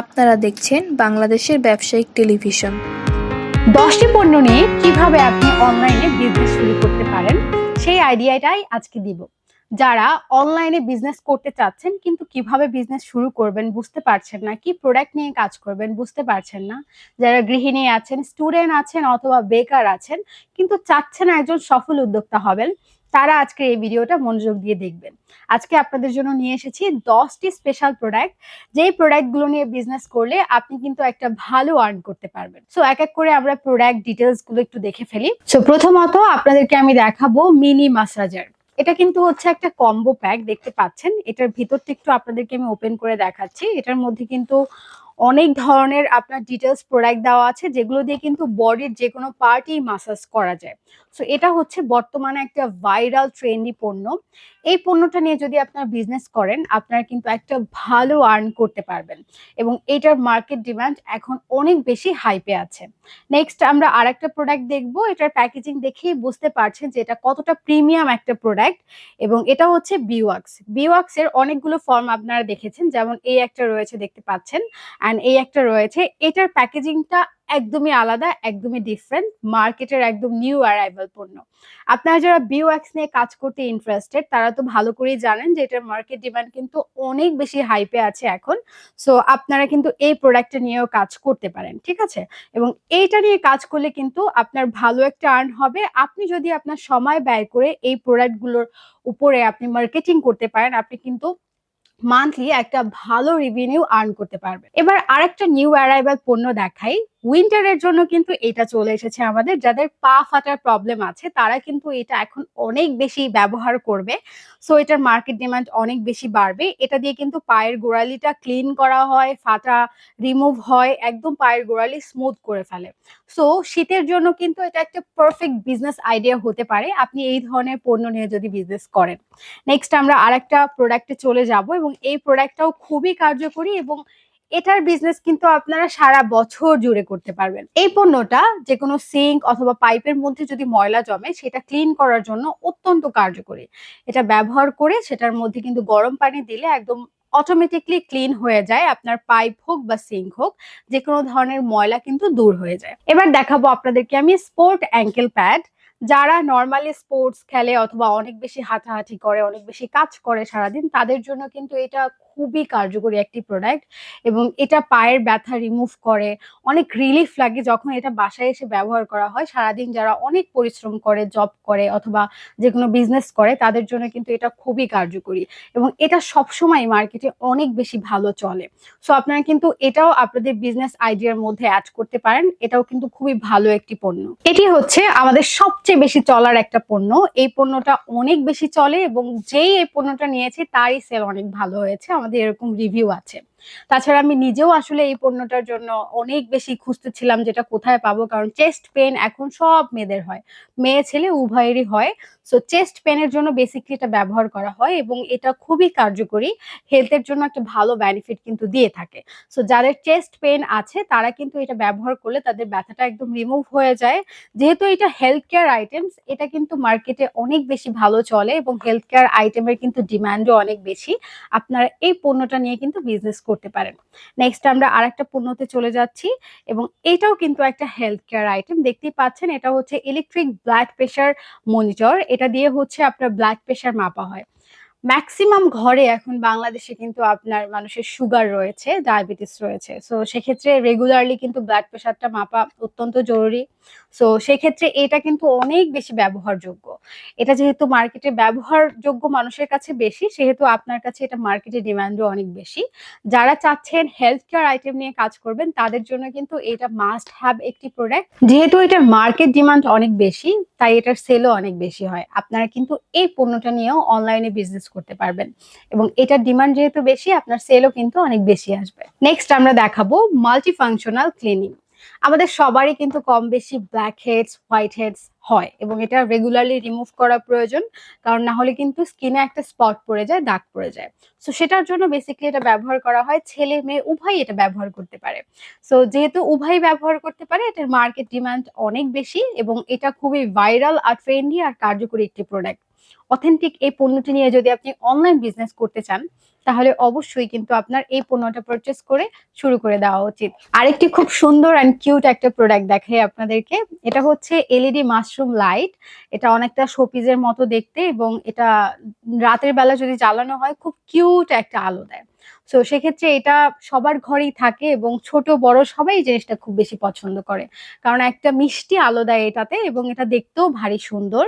আপনারা দেখছেন বাংলাদেশের ব্যবসায়িক টেলিভিশন। দশটি পণ্য নিয়ে কীভাবে আপনি অনলাইনে বিজনেস শুরু করতে পারেন, সেই আইডিয়াটাই আজকে দিব। যারা অনলাইনে বিজনেস করতে চাচ্ছেন, কিন্তু কীভাবে বিজনেস শুরু করবেন বুঝতে পারছেন না, কি প্রোডাক্ট নিয়ে কাজ করবেন বুঝতে পারছেন না। যারা গৃহিণী আছেন স্টুডেন্ট আছেন অথবা বেকার আছেন, কিন্তু চাচ্ছেন একজন সফল উদ্যোক্তা হবেন তারা আজকে এই ভিডিওটা মনোযোগ দিয়ে দেখবেন। আজকে আপনাদের জন্য নিয়ে এসেছি দশটি স্পেশাল প্রোডাক্ট যেই প্রোডাক্টগুলো নিয়ে বিজনেস করলে আপনি কিন্তু একটা ভালো আর্ন করতে পারবেন। সো এক এক করে আমরা প্রোডাক্ট ডিটেলসগুলো একটু দেখে ফেলি। সো প্রথমত আপনাদেরকে আমি দেখাবো মিনি মাসাজার এটা কিন্তু হচ্ছে একটা কম্বো প্যাক দেখতে পাচ্ছেন? এটার ভিতরটা একটু আপনাদেরকে আমি ওপেন করে দেখাচ্ছি। এটার মধ্যে কিন্তু অনেক ধরনের আপনার ডিটেলস প্রোডাক্ট দেওয়া আছে, যেগুলো দিয়ে কিন্তু বডির যে কোনো পার্টই মাসাজ করা যায়। সো এটা হচ্ছে বর্তমানে একটা ভাইরাল ট্রেন্ডি পণ্য। এই পণ্যটা নিয়ে যদি আপনার বিজনেস করেন, আপনারা কিন্তু একটা ভালো আর্ন করতে পারবেন এবং এটার মার্কেট ডিমান্ড এখন অনেক বেশি হাইপে আছে। নেক্সট আমরা আর একটা প্রোডাক্ট দেখব। এটার প্যাকেজিং দেখেই বুঝতে পারছেন যে এটা কতটা প্রিমিয়াম একটা প্রোডাক্ট এবং এটা হচ্ছে বিওয়াক্স বিওয়াক্স এর অনেকগুলো ফর্ম আপনারা দেখেছেন, যেমন এই একটা রয়েছে, দেখতে পাচ্ছেন। অ্যান্ড এই একটা রয়েছে, এটার প্যাকেজিংটা একদমই আলাদা, একদমই ডিফারেন্ট মার্কেটের একদম নিউ অ্যারাইভাল পণ্য। আপনারা যারা বিওএক্স নিয়ে কাজ করতে ইন্টারেস্টেড তারা তো ভালো করেই জানেন যে এটার মার্কেট ডিমান্ড কিন্তু অনেক বেশি হাইপে আছে এখন। সো আপনারা কিন্তু এই প্রোডাক্টটা নিয়েও কাজ করতে পারেন, ঠিক আছে? এবং এইটা নিয়ে কাজ করলে কিন্তু আপনার ভালো একটা আর্ন হবে। আপনি যদি আপনার সময় ব্যয় করে এই প্রোডাক্টগুলোর উপরে আপনি মার্কেটিং করতে পারেন, আপনি কিন্তু মান্থলি একটা ভালো রিভিনিউ আর্ন করতে পারবে। এবার আরেকটা নিউ অ্যারাইভাল পণ্য দেখাই। উইন্টারের জন্য কিন্তু এটা চলে এসেছে আমাদের। যাদের পা ফাটার প্রবলেম আছে, তারা কিন্তু এটা এখন অনেক বেশি ব্যবহার করবে। সো এটার মার্কেট ডিমান্ড অনেক বেশি বাড়বে। এটা দিয়ে কিন্তু পায়ের গোড়ালিটা ক্লিন করা হয়, ফাটা রিমুভ হয়, একদম পায়ের গোড়ালি স্মুথ করে ফেলে। সো শীতের জন্য কিন্তু এটা একটা পারফেক্ট বিজনেস আইডিয়া হতে পারে। আপনি এই ধরনের পণ্য নিয়ে যদি বিজনেস করেন। নেক্সট আমরা আরেকটা প্রোডাক্টে চলে যাব এবং এই প্রোডাক্টটাও খুবই কার্যকরী এবং এটার বিজনেস কিন্তু আপনারা সারা বছর জুড়ে করতে পারবেন। এই পণ্যটা যে কোনো সিঙ্ক অথবা পাইপের মধ্যে যদি ময়লা জমে, সেটা ক্লিন করার জন্য অত্যন্ত কার্যকরী। এটা ব্যবহার করে সেটার মধ্যে কিন্তু গরম পানি দিলে একদম অটোমেটিকলি ক্লিন হয়ে যায় আপনার পাইপ হোক বা সিঙ্ক হোক যে কোনো ধরনের ময়লা কিন্তু দূর হয়ে যায়। এবার দেখাবো আপনাদেরকে আমি স্পোর্ট অ্যাঙ্কেল প্যাড যারা নর্মালি স্পোর্টস খেলে অথবা অনেক বেশি হাঁটাহাঁটি করে, অনেক বেশি কাজ করে সারাদিন, তাদের জন্য কিন্তু এটা খুবই কার্যকরী একটি প্রোডাক্ট এবং এটা পায়ের ব্যথা রিমুভ করে, অনেক রিলিফ লাগে যখন এটা বাসায় এসে ব্যবহার করা হয়। সারাদিন যারা অনেক পরিশ্রম করে জব করে অথবা যে কোনো বিজনেস করে, তাদের জন্য কিন্তু এটা খুবই কার্যকরী এবং এটা সবসময় মার্কেটে অনেক বেশি ভালো চলে। সো আপনারা কিন্তু এটাও আপনাদের বিজনেস আইডিয়ার মধ্যে অ্যাড করতে পারেন। এটাও কিন্তু খুবই ভালো একটি পণ্য। এটি হচ্ছে আমাদের সবচেয়ে বেশি চলার একটা পণ্য। এই পণ্যটা অনেক বেশি চলে এবং যেই এই পণ্যটা নিয়েছে, তারই সেল অনেক ভালো হয়েছে। আমাদের এরকম রিভিউ আছে। তাছাড়া আমি নিজেও আসলে এই পণ্যটার জন্য অনেক বেশি খুঁজতেছিলাম যেটা কোথায় পাবো, কারণ চেস্ট পেন এখন সব মেয়েদের হয়। মেয়ে, ছেলে উভয়েরই হয়। সো চেস্ট পেনের জন্য বেসিকলি এটা ব্যবহার করা হয় এবং এটা খুবই কার্যকরী। হেলথের জন্য একটা ভালো বেনিফিট কিন্তু দিয়ে থাকে। সো যাদের চেস্ট পেন আছে, তারা কিন্তু এটা ব্যবহার করলে তাদের ব্যথাটা একদম রিমুভ হয়ে যায়। যেহেতু এটা হেলথ কেয়ার আইটেমস এটা কিন্তু মার্কেটে অনেক বেশি ভালো চলে এবং হেলথ কেয়ার আইটেমের কিন্তু ডিমান্ডও অনেক বেশি। আপনারা এই পণ্যটা নিয়ে কিন্তু বিজনেস করতে পারেন। নেক্সট আমরা আরেকটা পণ্যতে চলে যাচ্ছি এবং এটাও কিন্তু একটা হেলথ কেয়ার আইটেম দেখতেই পাচ্ছেন, এটা হচ্ছে ইলেকট্রিক ব্লাড প্রেশার মনিটর এটা দিয়ে হচ্ছে আপনার ব্লাড প্রেশার মাপা হয়। ম্যাক্সিমাম ঘরে এখন বাংলাদেশে কিন্তু আপনার মানুষের সুগার রয়েছে ডায়াবেটিস রয়েছে। সো সেক্ষেত্রে রেগুলারলি কিন্তু ব্লাড প্রেশারটা মাপা অত্যন্ত জরুরি। সো সেক্ষেত্রে এটা কিন্তু অনেক বেশি ব্যবহারযোগ্য। এটা যেহেতু মার্কেটে ব্যবহারযোগ্য মানুষের কাছে বেশি, সেহেতু আপনার কাছে এটা মার্কেটে ডিমান্ডও অনেক বেশি। যারা চাচ্ছেন হেলথ কেয়ার আইটেম নিয়ে কাজ করবেন, তাদের জন্য কিন্তু এটা মাস্ট হ্যাভ একটি প্রোডাক্ট যেহেতু এটার মার্কেট ডিমান্ড অনেক বেশি, তাই এটার সেলও অনেক বেশি হয়। আপনারা কিন্তু এই পণ্যটা নিয়েও অনলাইনে বিজনেস করতে পারবেন। এবং এটার ডিমান্ড যেহেতু বেশি, আপনার সেলও কিন্তু অনেক বেশি আসবে। নেক্সট আমরা দেখাবো মাল্টি ফাংশনাল ক্লিনিং আমাদের সবারই কিন্তু কম বেশি ব্ল্যাক হেডস হোয়াইট হেডস হয় এবং এটা রেগুলারলি রিমুভ করা প্রয়োজন, কারণ না হলে কিন্তু স্কিনে একটা স্পট পড়ে যায়, দাগ পড়ে যায়। সো সেটার জন্য বেসিক্যালি এটা ব্যবহার করা হয়, ছেলে মেয়ে উভয়ই এটা ব্যবহার করতে পারে। সো যেহেতু উভয়ই ব্যবহার করতে পারে, এটার মার্কেট ডিমান্ড অনেক বেশি এবং এটা খুবই ভাইরাল আর ট্রেন্ডি আর কার্যকরী একটি প্রোডাক্ট অথেন্টিক এই পণ্যটি নিয়ে যদি আপনি অনলাইন বিজনেস করতে চান, তাহলে অবশ্যই কিন্তু আপনার এই পণ্যটা পারচেস করে শুরু করে দেওয়া উচিত। আরেকটি খুব সুন্দর অ্যান্ড কিউট একটা প্রোডাক্ট দেখাই আপনাদেরকে। এটা হচ্ছে এলইডি মাশরুম লাইট এটা অনেকটা শোপিজের মতো দেখতে এবং এটা রাতের বেলা যদি জ্বালানো হয়, খুব কিউট একটা আলো দেয়। সো সেক্ষেত্রে এটা সবার ঘরেই থাকে এবং ছোট, বড় সবাই জিনিসটা খুব বেশি পছন্দ করে। কারণ একটা মিষ্টি আলো দেয় এটাতে এবং এটা দেখতেও ভারী সুন্দর।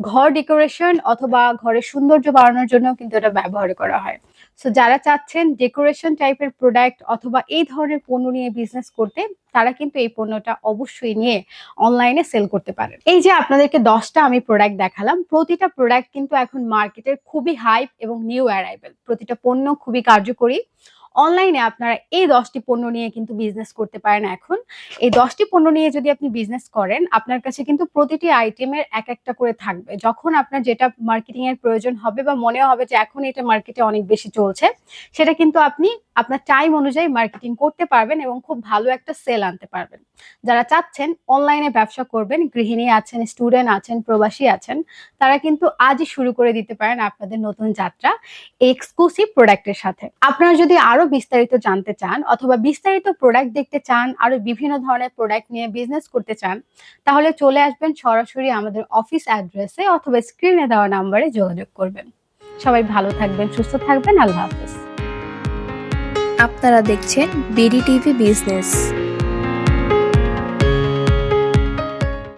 ঘর ডেকোরেশন অথবা ঘরের সৌন্দর্য বাড়ানোর জন্য কিন্তু এটা ব্যবহার করা হয়। সো যারা চাচ্ছেন ডেকোরেশন টাইপের প্রোডাক্ট অথবা এই ধরনের পণ্য নিয়ে বিজনেস করতে, তারা কিন্তু এই পণ্যটা অবশ্যই নিয়ে অনলাইনে সেল করতে পারেন। এই যে আপনাদেরকে দশটা আমি প্রোডাক্ট দেখালাম, প্রতিটা প্রোডাক্ট কিন্তু এখন মার্কেটের খুবই হাইপ এবং নিউ অ্যারাইভেল প্রতিটা পণ্য খুবই কার্যকরী। অনলাইনে আপনারা এই দশটি পণ্য নিয়ে কিন্তু বিজনেস করতে পারেন এখন। এই দশটি পণ্য নিয়ে যদি আপনি বিজনেস করেন, আপনার কাছে কিন্তু প্রতিটি আইটেমের এক একটা করে থাকবে। যখন আপনার যেটা মার্কেটিং এর প্রয়োজন হবে বা মনে হবে যে এখন এটা মার্কেটে অনেক বেশি চলছে, সেটা কিন্তু আপনি আপনার টাইম অনুযায়ী মার্কেটিং করতে পারবেন এবং খুব ভালো একটা সেল আনতে পারবেন। যারা চাচ্ছেন অনলাইনে ব্যবসা করবেন, গৃহিণী আছেন স্টুডেন্ট আছেন, প্রবাসী আছেন, তারা কিন্তু আজই শুরু করে দিতে পারেন আপনাদের নতুন যাত্রা এক্সক্লুসিভ প্রোডাক্টের সাথে। আপনারা যদি আরও বিস্তারিত জানতে চান অথবা বিস্তারিত প্রোডাক্ট দেখতে চান, আরও বিভিন্ন ধরনের প্রোডাক্ট নিয়ে বিজনেস করতে চান, তাহলে চলে আসবেন সরাসরি আমাদের অফিস অ্যাড্রেসে অথবা স্ক্রিনে দেওয়া নাম্বারে যোগাযোগ করবেন। সবাই ভালো থাকবেন, সুস্থ থাকবেন, আল্লাহ হাফিজ। আপনারা দেখছেন বিডি টিভি বিজনেস